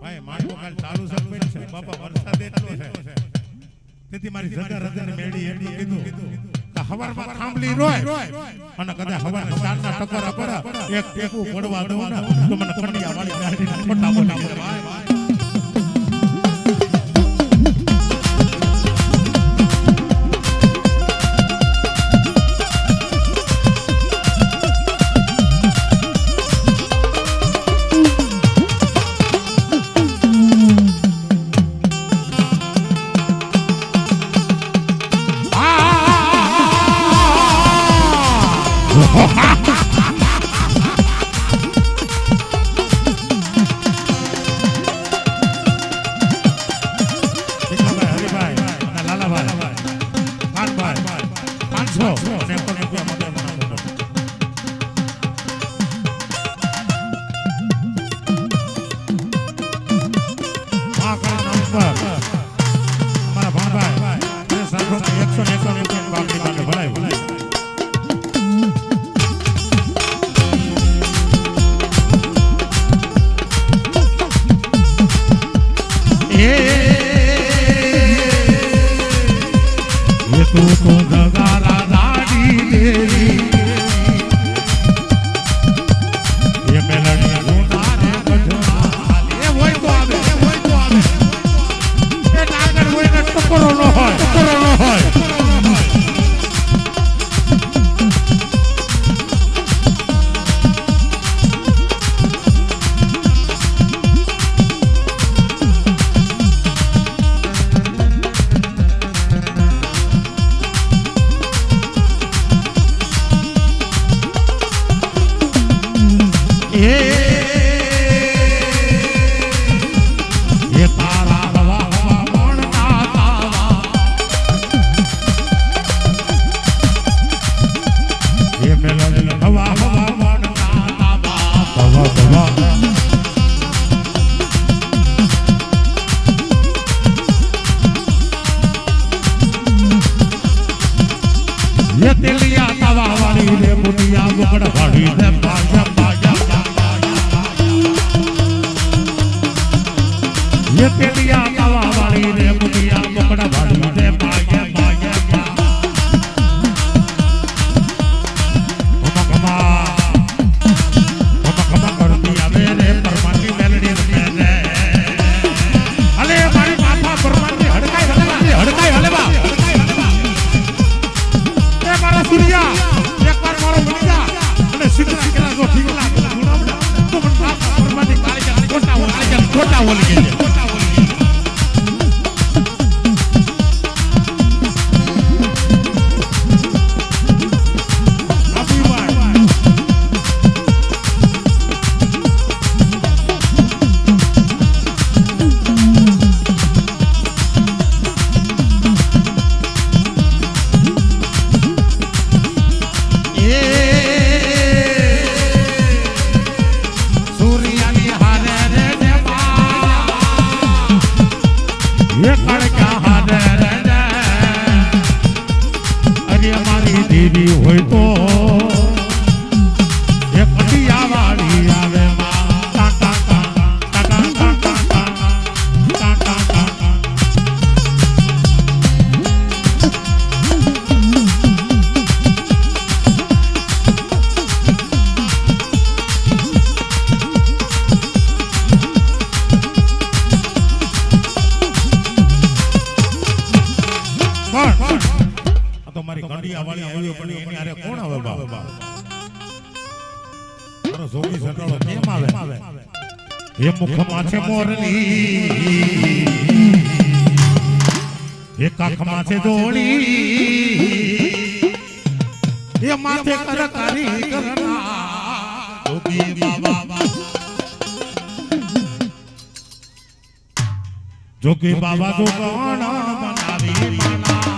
ભાઈ માણકો કાલ ચાલુ સસ્પેન્ડ છે. બાપા વરસાદ એટલો છે. તેથી મારી જગા રદન મેળી એટલું કીધું કે હવારમાં થાંભલી રોય. અને કદા હવાના ચારના ટકોરા પર એક ટેકું પડવા દઉં ને તો મને કડિયા વાળી ગાડી મોટા મોટા ભાઈ ha ha આવ્યો પણ એની અરે કોણ આવે બાબા મારો જોગી સટાળો કેમ આવે? એ મુખમાં છે મોરની એ કાખમાં છે જોડી. એ માથે કરકારી કરનાર. જોગી બાબા જોગી બાબા તો કોણ બનાવી? મના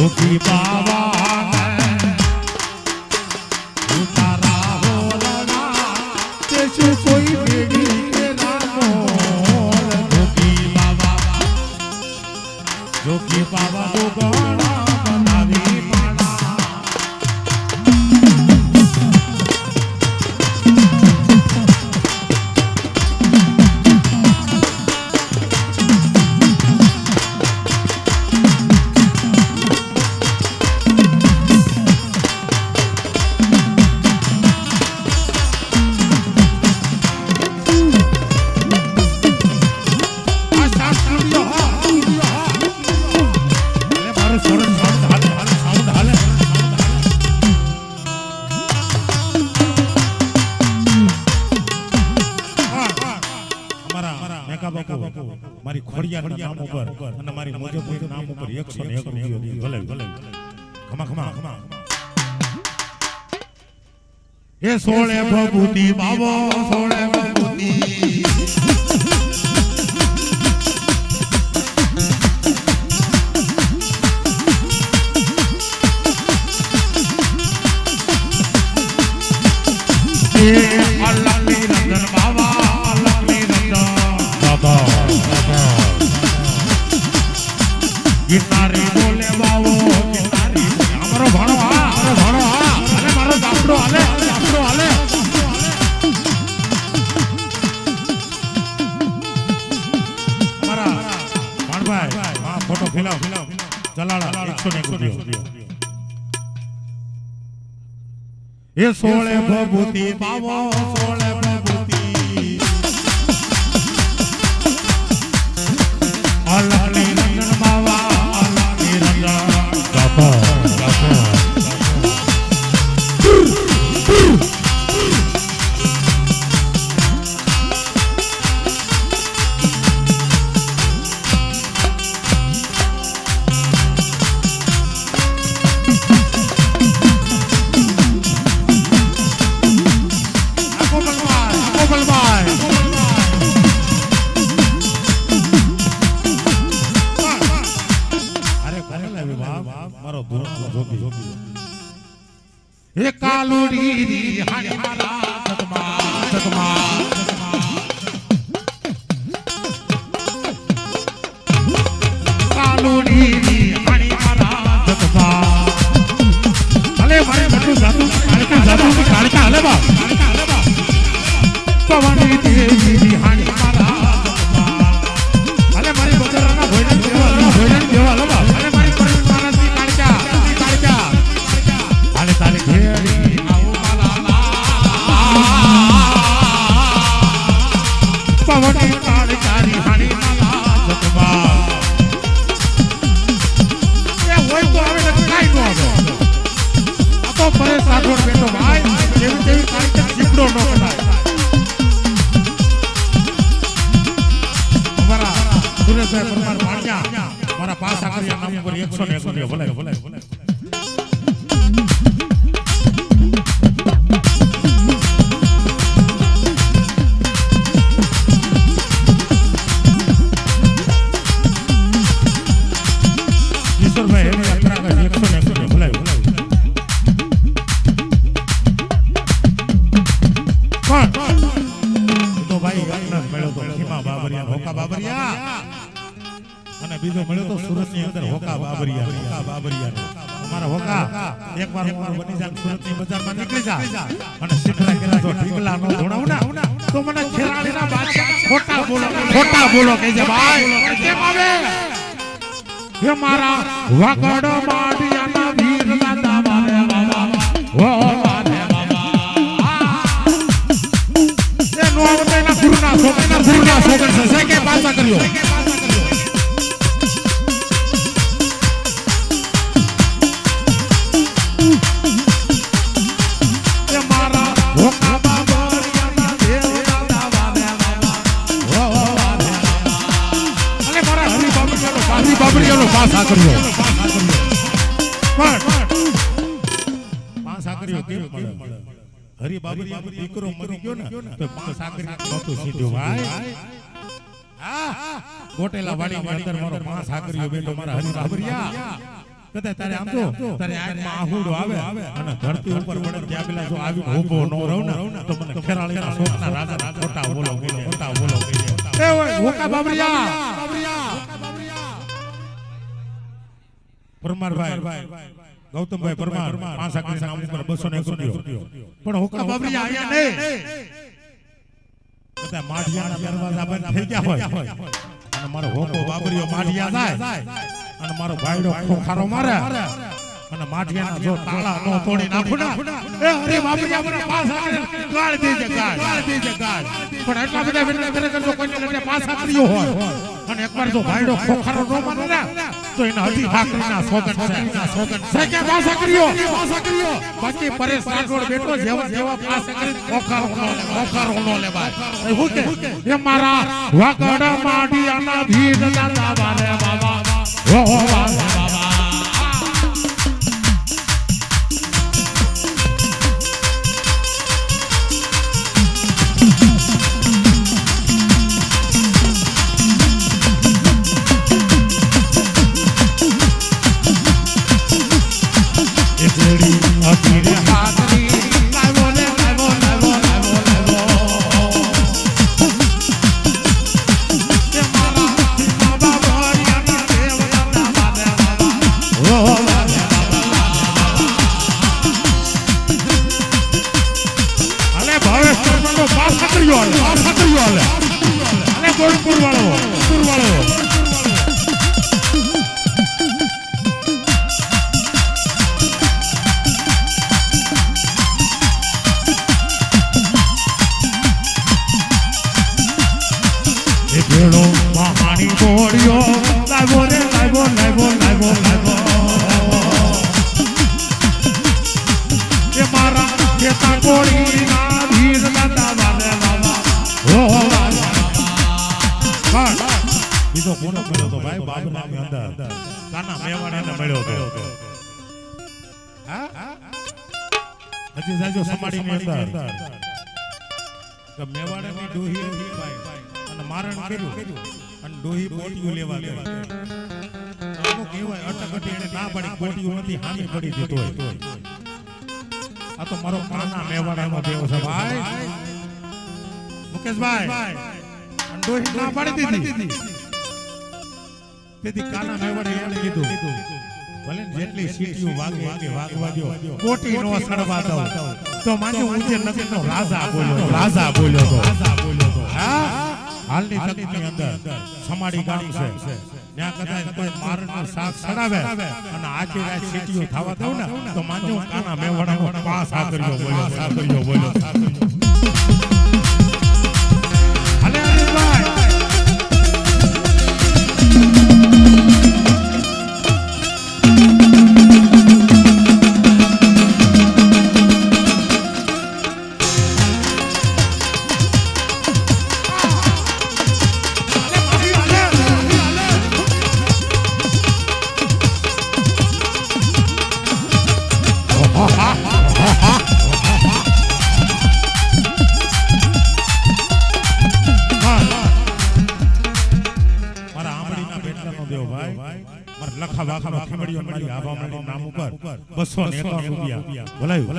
જોગી બાબા ભલે ભલે ખમા ખમા ખમા એ સોળે ભભૂતિ બાબો સોળે ભભૂતિ. ચલાડા એકસો ને એ સોળે ભભૂતિ પાવો સોળે રાઠોડ બેઠો ભાઈ એવી તેવી કાર્યક્રમ જીપડો ન કરાય અમારા સુરેશભાઈ પરમાર પાણ્યા મારા પાસ આકરિયા નામ એકસો ને એકસો ભલે ભલે ભલે. બીજો મળ્યો તો સુરતની અંદર હોકા બાબરિયા. હોકા બાબરિયા. અમારા હોકા એકવાર મોરો બની જાય સુરતની બજારમાં નીકળી જા. અને શીખરા કેલા જો ઢીકલા નો ધોણાવ ના તો મને ખેરાળી ના બાદશાહ ખોટા બોલો ખોટા બોલો કે જે ભાઈ કેમ આવે? હે મારા વાગડો માડિયા ના વીર દાદા મારે બાબા ઓ મારે બાબા એ નો આવે ના ગુરુ ના ગુરુના ના ગુરુ ના છે છે. કે પાછા કર્યો? બાબરિયાનો પાસા કર્યો પણ પાસા કર્યો કેમ મળે? હરી બાબરિયાનો દીકરો મરી ગયો ને તો પાંચ આકરી નહોતું સીધું ભાઈ. હા. કોટેલા અંદર મારો પાંચ આકરીઓ બેઠો મારા હરી બાબરિયા. કદાચ તારે આમ જો તારે આંખમાં આહુડો આવે અને ધરતી ઉપર પડે ત્યાં પેલા જો આવી ઊભો ન રહું ને તો મને ખેરાળીના શોખના રાજા ખોટા બોલો ખોટા બોલો એ ઓય હોકા બાબરિયા. પરમારભાઈ ગૌતમભાઈ પરમાર પાંચ આકડી નામ ઉપર બસો ને પણ હોકા બાબરી અહીંયા નહીં. બધા માઠિયા દરવાજા બંધ થઈ ગયા હોય. અને મારો હોકો બાબરીઓ માઠિયા થાય અને મારો ભાઈડો ખોખારો મારે. અને માઠિયાના જો તાળા નો તોડી નાખો ને. એ અરે બાબરિયા મને પાસ આકરી ગાળ દેજે ગાળ. ગાળ દેજે ગાળ. પણ એટલા બધા વિનય કરે જો કોઈને પાસ આકરીઓ હોય. અને એકવાર જો ભાઈડો ખોખારો નો માને ને તો એને હજી ભાખરીના સોગન છે સોગન છે. કે પાસ આકરીઓ પાસ આકરીઓ બાકી પરેશ રાઠોડ બેઠો જેવા જેવા પાસ આકરી ખોખારો નો લે લે ભાઈ હું કે? એ મારા વાગડ ભીડ દાદા બાબા ભાવેશ પરમાનો પાસ કર્યો અલે પાસ કર્યો અલે અલે ગોળપુર વાળો પુર વાળો બીજો કોનો મળ્યો તો ભાઈ? બાબના ની અંદર. કાના મેવાડાને મળ્યો તો. હા? હજી જાજો સમાડી ની અંદર. કે મેવાડાની ડોહી હતી ભાઈ. અને મારણ કર્યું. અને ડોહી બોટિયું લેવા ગઈ. અમુક કહેવાય અટકટી એને ના પડી બોટિયું નથી, હામી પડી હોય. આ તો મારો કાના મેવાડાનો દેવ છે ભાઈ. મુકેશભાઈ. ડોહી ના પડી દીધી. તેથી કાના મેવડે એમ કીધું ભલે જેટલી સીટીઓ વાગે વાગે વાગવા દો કોટી નો સડવા દો તો માજો ઊંચે નગર નો રાજા બોલ્યો રાજા બોલ્યો તો રાજા બોલ્યો તો હા? હાલની તકની અંદર સમાડી ગાડી છે ત્યાં કદાચ કોઈ મારનો સાથ સડાવે અને આખી રાત સીટીઓ થવા દઉં ને તો માજો કાના મેવાડાનો પાસ આકર્યો બોલ્યો આકર્યો બોલ્યો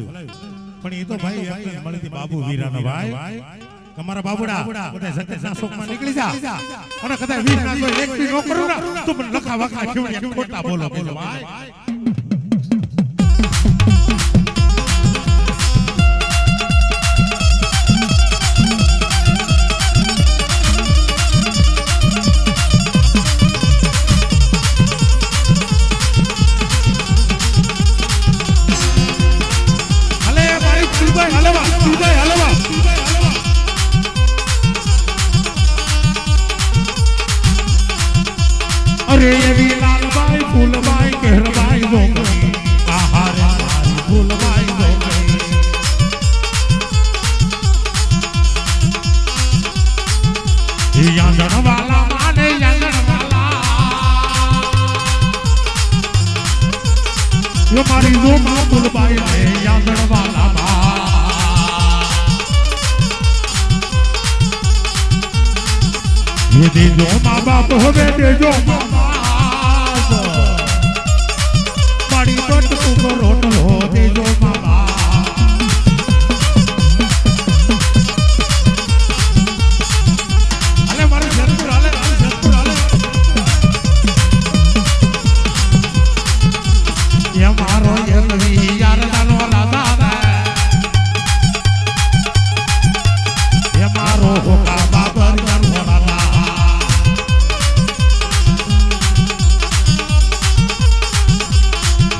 ભલાયું પણ એ તો ભાઈ મળી બાબુ વીરાનો ભાઈ તમારા બાબુડા બધા જગતના શોકમાં નીકળી જા અને કદાચ વીર ના કોઈ એક બી નો કરું તો પણ લખા વખા ખીમડીયા ખોટા બોલો બોલો ભાઈ દેજો મા બાપ હવે દેજો મારી તો ટુકડો રોટલો દેજો મા બાપ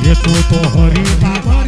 як ми погоріли.